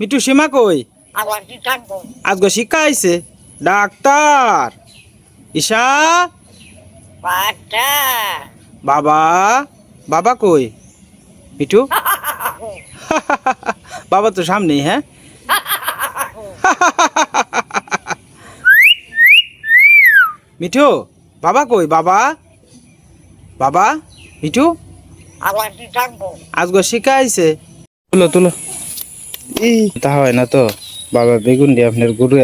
Me too সীমা কই? আজকে শিক্ষা আইছে। ডাক্তার। ঈশা? বাবা? বাবা কই? মিঠু? বাবা তো সামনেই হ্যাঁ? মিঠু, বাবা কই? বাবা? বাবা? মিঠু? আজকে শিক্ষা আইছে। তুলো তুলো। হয় না তো। বাবা, বেগুন দিয়ে আপনার গরু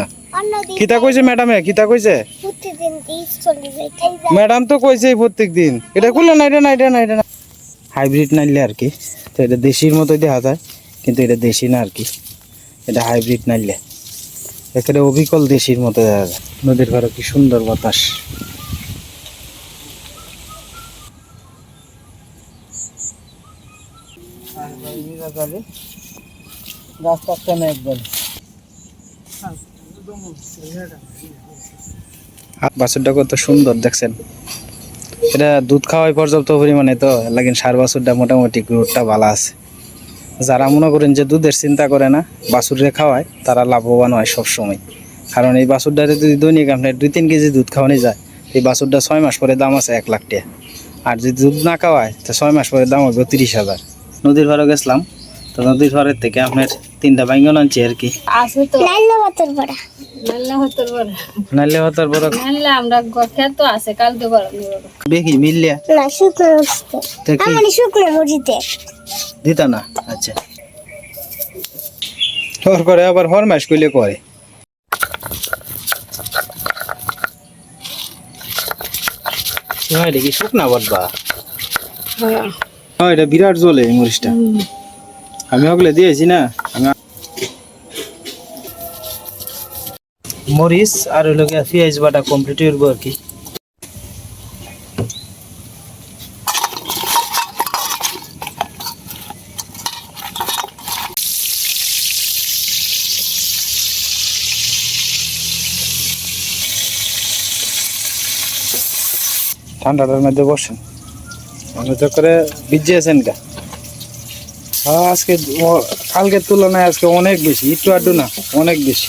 না। কিতা কইছে ম্যাডামে? কিতা কইছে? ম্যাডাম তো কইছে প্রত্যেক দিন এটা করলে না এটা না এটা না এটা না হাইব্রিড নাইলে আর কি। তো এটা দেশির মতোই দেখা যায়, কিন্তু এটা দেশি না আর কি। এটা হাইব্রিড নাইলে। একেবারে অবিকল দেশির মতো দেখা যায়। নদীর ঘরে কি সুন্দর বাতাস। রাস্তা না একবার বাছুরটা কত সুন্দর দেখছেন। এটা দুধ খাওয়াই পর্যাপ্ত পরিমাণে তো লাগিন সার বাছুরটা মোটামুটি গ্রোথটা ভালো আছে। যারা মনে করেন যে দুধের চিন্তা করে না বাছুরে খাওয়ায়, তারা লাভবান হয় সবসময়। কারণ এই বাছুরটারে যদি দৈনিক আপনার দুই তিন কেজি দুধ খাওয়ানো যায়, এই বাছুরটা ছয় মাস পরে দাম আছে এক লাখ টাকা। আর যদি দুধ না খাওয়ায়, তো ছয় মাস পরে দাম হবে তিরিশ হাজার। নদীর ঘরে গেছিলাম তো নদীর ঘরের থেকে আপনার তিনটা বাইঙ্গন আনছি আর কি। আছে তো। লাইলো ভাতের বড়া। নাল্লা হতে পারে নাইলে হতার বড়। নাল্লা আমরা খেত আছে কালকে বড় বেশি মিললিয়া না শুকনো মরিচতে তো শুকনো মরিচতে দিতা না? আচ্ছা। করে আবার ফরমাইশ করলে করে হয় দেখি শুকনা বটবা। হ্যাঁ। এটা বিরাট এই মরিচটা। আমি ওগুলো দিয়েছি না। মরিচ আর হলো গিয়ে পেঁয়াজ বাটা কমপ্লিট করব আর কি। ঠান্ডাটার মধ্যে বসেন। মনে তো করে ভিজিয়েছেন হ্যাঁ আজকে কালকের তুলনায় আজকে অনেক বেশি একটু আড্ডু না অনেক বেশি।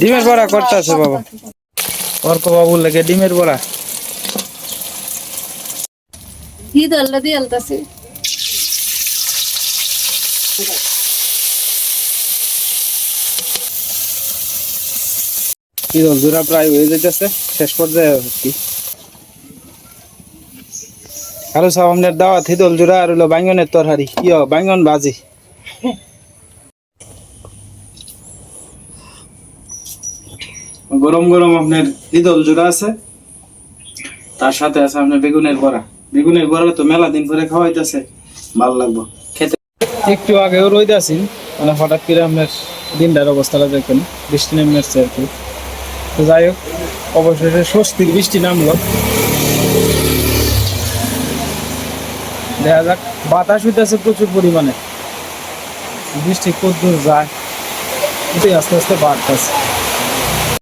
ডিমের বড়া করতে আছে বাবা? অর্ক বাবুর লাগে ডিমের বড়া। কি দল্লা দিয়ে আলতাছে। দল? জোড়া প্রায় হয়ে যাইতেছে শেষ পর্যায়ে আর কি। কারও সব আপনার দাওয়াত হিদল জোড়া আর হলো বাইঙ্গনের তরহারি। কি বাইঙ্গন বাজি। গরম গরম আপনার ঈদল জোড়া আছে। তার সাথে আছে আপনার বেগুনের বড়া। বেগুনের বড়া তো মেলা দিন পরে খাওয়াইতেছে। ভালো লাগবে। খেতে একটু আগেও রইদ আছি মানে হঠাৎ করে আপনার দিনটার অবস্থাটা দেখবেন বৃষ্টি নেমে আসছে আর কি। তো যাই হোক অবশেষে স্বস্তির বৃষ্টি নামলো। দেখা যাক। বাতাস হইতেছে প্রচুর পরিমাণে। বৃষ্টি কদ্দূর দূর যায় আস্তে আস্তে বাড়তেছে।